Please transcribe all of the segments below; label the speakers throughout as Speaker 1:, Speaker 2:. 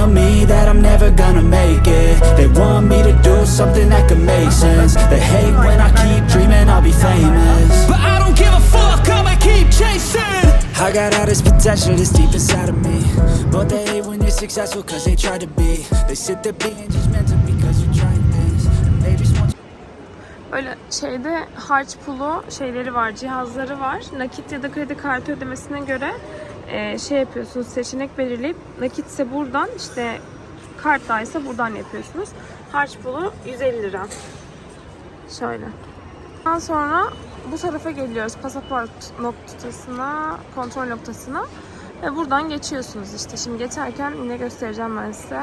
Speaker 1: tell me that I'm never gonna make it. They want me to do something that could make sense. They hate when I keep dreaming I'll be famous. But I don't give a fuck, I'ma keep chasing. I got all this potential that's deep inside of me. But they hate when you're successful cause they try to be. They sit there being judgmental because you're trying things. And they just want
Speaker 2: Böyle şeyde harç pulu şeyleri var, cihazları var. Nakit ya da kredi kartı ödemesine göre e, şey yapıyorsunuz, seçenek belirleyip nakitse buradan işte kartlaysa buradan yapıyorsunuz. Harç pulu 150 lira. Şöyle. Ondan sonra bu tarafa geliyoruz pasaport noktasına, kontrol noktasına. Ve buradan geçiyorsunuz işte. Şimdi geçerken yine göstereceğim ben size.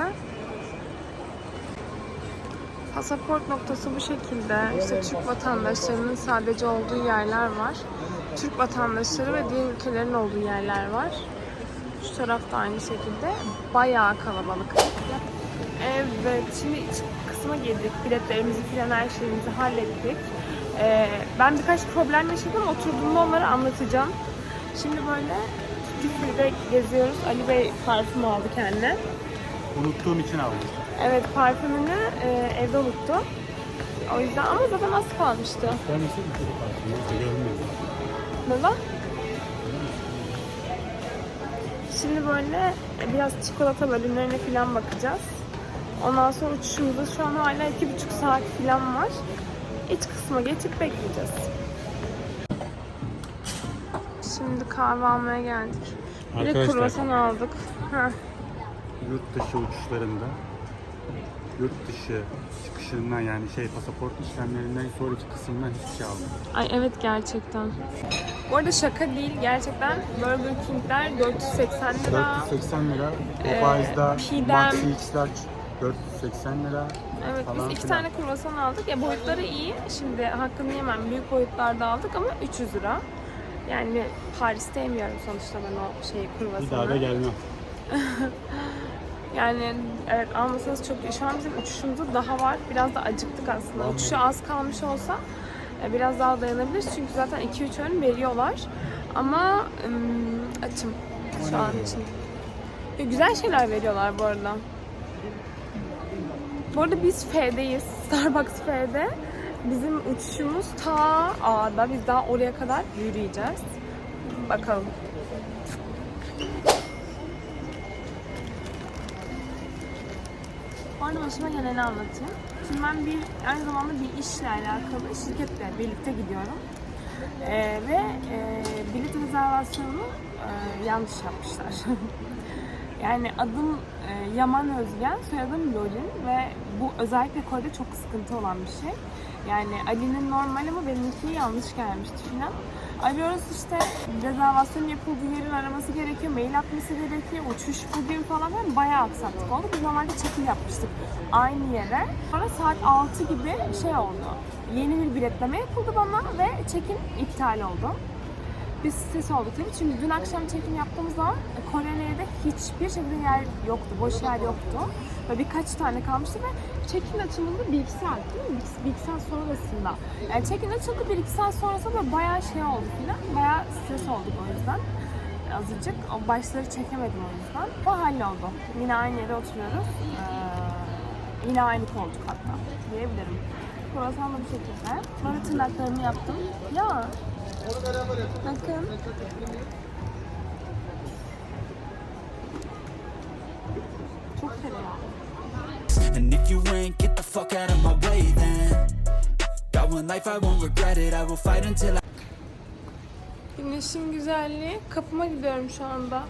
Speaker 2: Pasaport noktası bu şekilde. İşte Türk vatandaşlarının sadece olduğu yerler var. Türk vatandaşları ve diğer ülkelerin olduğu yerler var. Şu tarafta aynı şekilde. Bayağı kalabalık. Evet, şimdi iç kısma girdik. Biletlerimizi filan her şeyimizi hallettik. Ee, ben birkaç problem yaşadım. Oturduğumda onları anlatacağım. Şimdi böyle Tifli'de geziyoruz. Ali Bey parfüm aldı kendine.
Speaker 3: Unuttuğum için aldım.
Speaker 2: Evet parfümünü e, evde unuttu. O yüzden ama zaten az kalmıştı.
Speaker 3: Vermeseydim çocuk parfümü. Yoksa görmüyorum.
Speaker 2: Neden? Şimdi böyle biraz çikolata bölümlerine falan bakacağız. Ondan sonra uçuşumuzda şu an hala iki buçuk saat falan var. İç kısma geçip bekleyeceğiz. Şimdi kahve almaya geldik. Bir de
Speaker 3: Arkadaşlar.
Speaker 2: kruvasan aldık. Heh.
Speaker 3: Yurt dışı uçuşlarında yurt dışı çıkışından yani şey pasaport işlemlerinden sonraki kısımdan hiçbir şey almadım.
Speaker 2: Ay evet gerçekten. Bu arada şaka değil gerçekten Burger King'ler 480 lira.
Speaker 3: 480 lira.
Speaker 2: Ee,
Speaker 3: Popeyes'da
Speaker 2: pidem.
Speaker 3: Maxi X Large 480 lira.
Speaker 2: Evet
Speaker 3: falan
Speaker 2: biz iki
Speaker 3: filan.
Speaker 2: tane kruvasan aldık. Ya boyutları iyi. Şimdi hakkını yemem. Büyük boyutlarda aldık ama 300 lira. Yani Paris'te yemiyorum sonuçta ben o şeyi kruvasanı.
Speaker 3: Bir daha da gelmem.
Speaker 2: Yani evet almasanız çok iyi. Şu an bizim uçuşumuzda daha var. Biraz da acıktık aslında. Uçuşu az kalmış olsa e, biraz daha dayanabilir. Çünkü zaten 2-3 öğün veriyorlar. Ama ım, açım şu an için. Ya, güzel şeyler veriyorlar bu arada. Bu arada biz F'deyiz. Starbucks F'de. Bizim uçuşumuz ta A'da. Biz daha oraya kadar yürüyeceğiz. Bakalım. Bu arada başıma geleni anlatayım. Şimdi ben bir aynı zamanda bir işle alakalı şirketle birlikte gidiyorum. Ee, ve e, bilet rezervasyonunu e, yanlış yapmışlar. yani adım e, Yaman Özgen, soyadım Lolin ve bu özellikle Kore'de çok sıkıntı olan bir şey. Yani Ali'nin normal ama benimki yanlış gelmişti filan. Arıyoruz işte rezervasyon yapıldığı yerin araması gerekiyor, mail atması gerekiyor, uçuş bugün falan ben bayağı aksaklık oldu. Biz normalde check-in yapmıştık aynı yere. Sonra saat 6 gibi şey oldu. Yeni bir biletleme yapıldı bana ve check-in iptal oldu. Biz stres olduk tabii çünkü dün akşam check-in yaptığımız zaman Kore'de hiçbir şekilde yer yoktu, boş yer yoktu. Ve birkaç tane kalmıştı ve check-in açılımında bir iki saat değil mi? Bir, bir iki saat sonrasında. Yani check-in açıldı bir iki saat sonrasında böyle bayağı şey oldu filan. Bayağı stres olduk o yüzden. Azıcık. O başları çekemedim o yüzden. O halloldu. Yine aynı yere oturuyoruz. Ee, yine aynı koltuk hatta diyebilirim. Kruvasan da bu şekilde. Sonra tırnaklarımı yaptım. Ya Bakın. Çok tereyağı.
Speaker 1: And if you ain't get the fuck out of my way then Got one life I won't regret it I will fight until I
Speaker 2: Güneşin güzelliği. Kapıma gidiyorum şu anda.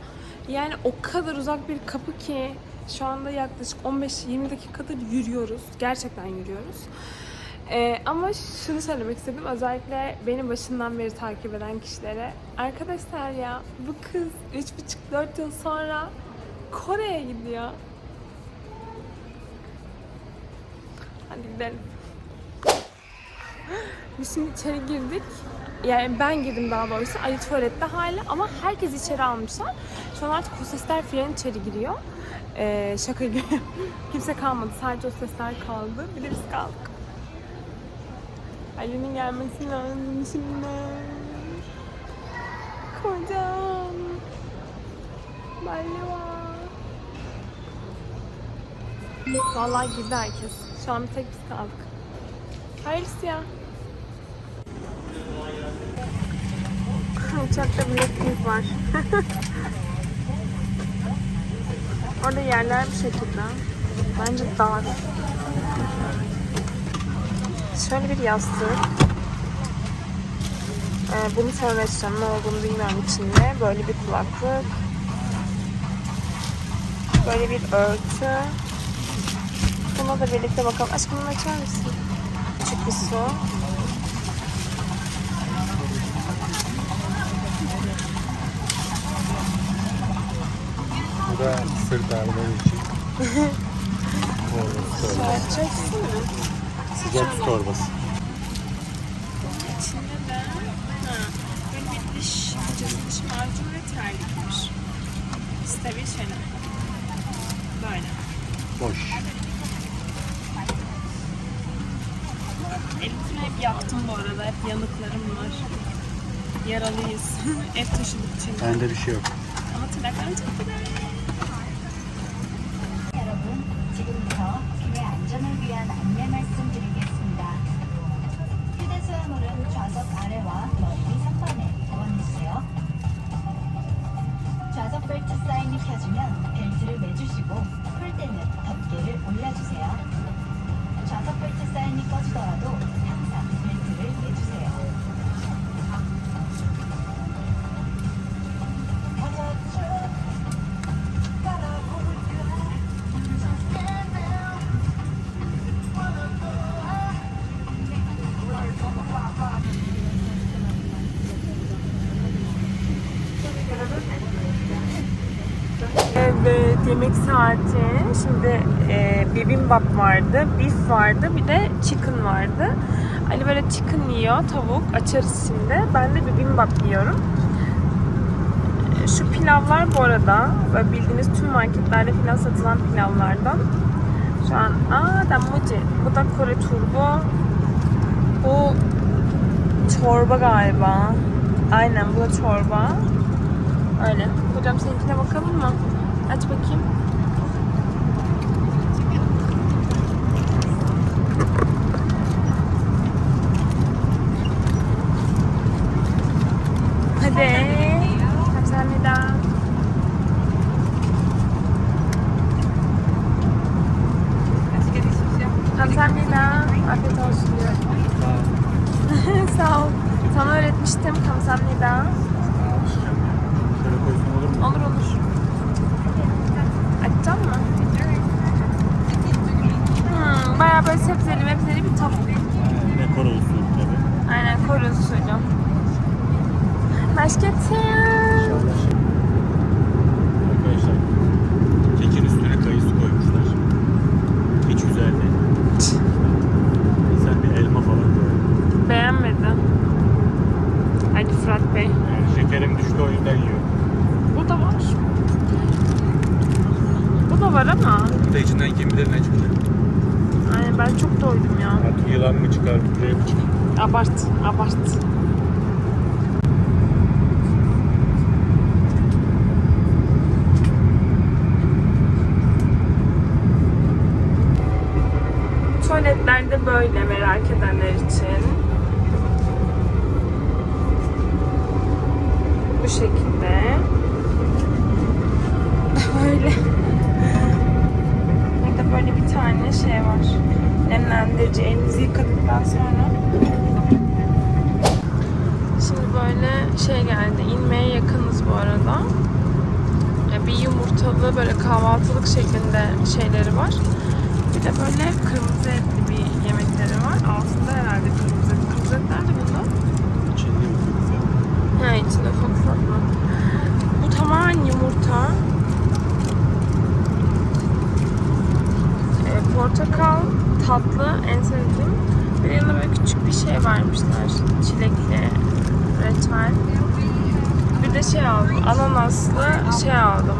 Speaker 2: Yani o kadar uzak bir kapı ki şu anda yaklaşık 15-20 dakikadır yürüyoruz. Gerçekten yürüyoruz. Ee, ama şunu söylemek istedim. Özellikle beni başından beri takip eden kişilere. Arkadaşlar ya bu kız 3,5-4 yıl sonra Kore'ye gidiyor. Hadi gidelim. Biz şimdi içeri girdik. Yani ben girdim daha doğrusu. Ali tuvalette hala ama herkes içeri almışlar. Şu an artık hostesler filan içeri giriyor. Ee, şaka gibi. Kimse kalmadı. Sadece hostesler kaldı. Bir de biz kaldık. Ali'nin gelmesi lazım şimdi. Kocam. Var. Vallahi girdi herkes. Şu an bir tek biz kaldık. Hayırlısı ya. Uçakta Blackpink var. Orada yerler bir şekilde. Bence dar. Şöyle bir yastık. Ee, bunu açacağım. Ne olduğunu bilmiyorum içinde. Böyle bir kulaklık. Böyle bir örtü. Buna da birlikte bakalım. Aşkım bunu açar mısın? Küçük bir su.
Speaker 3: Bu da sırt ağrıları için. Torbası.
Speaker 2: açacaksın mı?
Speaker 3: Sıcak su torbası.
Speaker 2: İçinde de bir diş fırçası, diş macunu ve terlik var. Stabil şeyler. Böyle.
Speaker 3: Boş.
Speaker 2: Elimizle hep yaktım bu arada. Hep yanıklarım var. Yaralıyız. Ev taşıdık çünkü.
Speaker 3: Bende bir şey yok.
Speaker 2: Ama tırnaklarım çok güzel. Saati. Şimdi e, bibimbap vardı, beef vardı, bir de chicken vardı. Ali böyle chicken yiyor, tavuk. Açarız şimdi. Ben de bibimbap yiyorum. Şu pilavlar bu arada, böyle bildiğiniz tüm marketlerde falan satılan pilavlardan. Şu an, aa dambuci. Bu da Kore turbo. Bu çorba galiba. Aynen bu da çorba. Öyle. Hocam seninkine bakalım mı? Aç bakayım.
Speaker 3: Şekerim düştü o yüzden yiyor.
Speaker 2: Bu da var. Bu da var ama.
Speaker 3: Bu da içinden kim bilir ne çıkacak.
Speaker 2: Aynen ben çok doydum ya.
Speaker 3: Artık yılan mı çıkar, küreği mi çıkar?
Speaker 2: Abart, abart. Tuvaletlerde böyle merak edenler için. Bu şekilde. Böyle. Burada böyle bir tane şey var. Nemlendirici elinizi yıkadıktan sonra. Şimdi böyle şey geldi. İnmeye yakınız bu arada. Bir yumurtalı böyle kahvaltılık şeklinde şeyleri var. Bir de böyle kırmızı etli bir yemekleri var. Altında herhalde kırmızı et. Kırmızı et nerede bunda? Ha içinde ufak ufak mı? Bu tamamen yumurta. Ee, portakal tatlı en sevdiğim. Bir yanında böyle küçük bir şey vermişler. Çilekli reçel. Bir de şey aldım. Ananaslı şey aldım.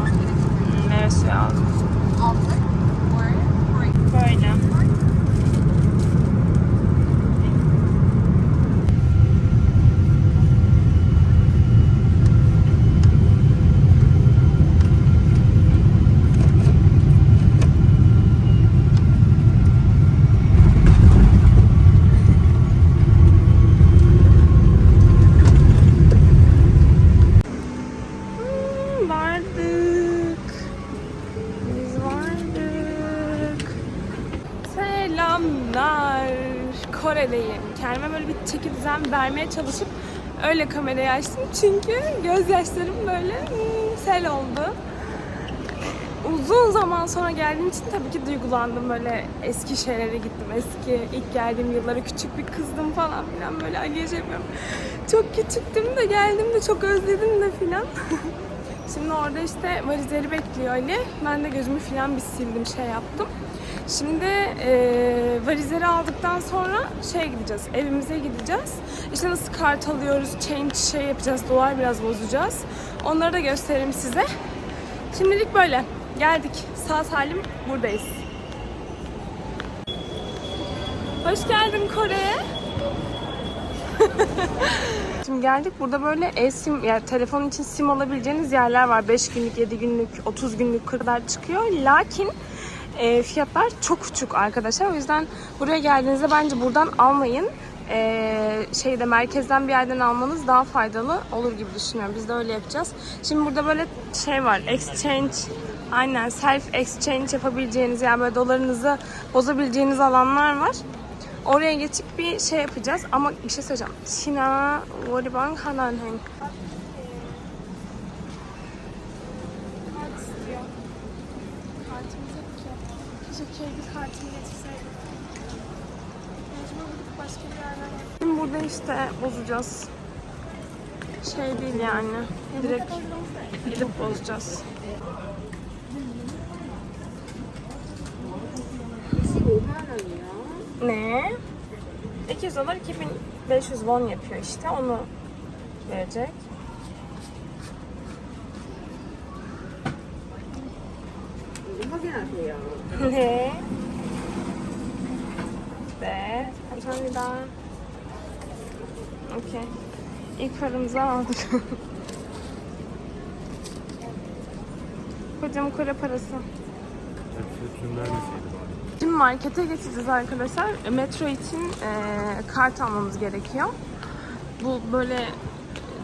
Speaker 2: Meyve suyu aldım. Böyle. Kore'deyim. Kendime böyle bir çeki düzen vermeye çalışıp öyle kamerayı açtım. Çünkü gözyaşlarım böyle hmm, sel oldu. Uzun zaman sonra geldiğim için tabii ki duygulandım. Böyle eski şeylere gittim. Eski ilk geldiğim yıllara küçük bir kızdım falan filan böyle Ali'ye şey. Çok küçüktüm de geldim de çok özledim de filan. Şimdi orada işte valizleri bekliyor Ali. Ben de gözümü filan bir sildim şey yaptım. Şimdi e, valizleri aldıktan sonra şeye gideceğiz, evimize gideceğiz. İşte nasıl kart alıyoruz, change şey yapacağız, dolar biraz bozacağız. Onları da gösteririm size. Şimdilik böyle. Geldik. Sağ salim buradayız. Hoş geldin Kore'ye. Şimdi geldik. Burada böyle e-sim, yani telefon için sim alabileceğiniz yerler var. 5 günlük, 7 günlük, 30 günlük kadar çıkıyor. Lakin e, fiyatlar çok uçuk arkadaşlar. O yüzden buraya geldiğinizde bence buradan almayın. E, şeyde merkezden bir yerden almanız daha faydalı olur gibi düşünüyorum. Biz de öyle yapacağız. Şimdi burada böyle şey var. Exchange Aynen self exchange yapabileceğiniz yani böyle dolarınızı bozabileceğiniz alanlar var. Oraya geçip bir şey yapacağız ama bir şey söyleyeceğim. Şina Voribank Hananheng. Kart istiyor. Kartımız yok ki. Mecbur gidip başka bir yerden Şimdi burada işte bozacağız. Şey değil yani. Direkt gidip bozacağız. Ne? 200 dolar 2500 won yapıyor işte. Onu verecek. 네. 네, 감사합니다. 오케이. İlk paramızı aldık. Kocam Kore parası.
Speaker 3: Hepsi vermeseydi bari.
Speaker 2: Şimdi markete geçeceğiz arkadaşlar. E, Metro için e, kart almamız gerekiyor. Bu böyle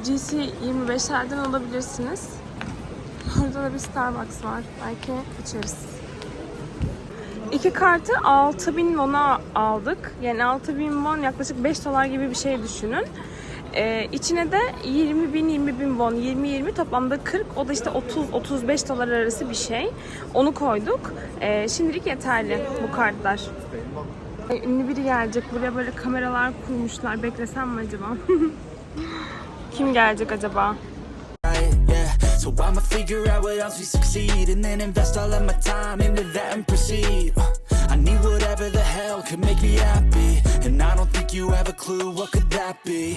Speaker 2: GC 25'lerden alabilirsiniz. Burada da bir Starbucks var. Belki içeriz. İki kartı 6000 won'a aldık. Yani 6000 won yaklaşık 5 dolar gibi bir şey düşünün. Ee, içine de 20 bin 20 bin won 20-20 toplamda 40 o da işte 30-35 dolar arası bir şey onu koyduk Ee, şimdilik yeterli bu kartlar ünlü biri gelecek buraya böyle kameralar kurmuşlar beklesem mi acaba kim gelecek acaba.
Speaker 1: So I'ma figure out what else we succeed and then invest all of my time into that and proceed. Uh, I need whatever the hell could make me happy, and I don't think you have a clue what could that be.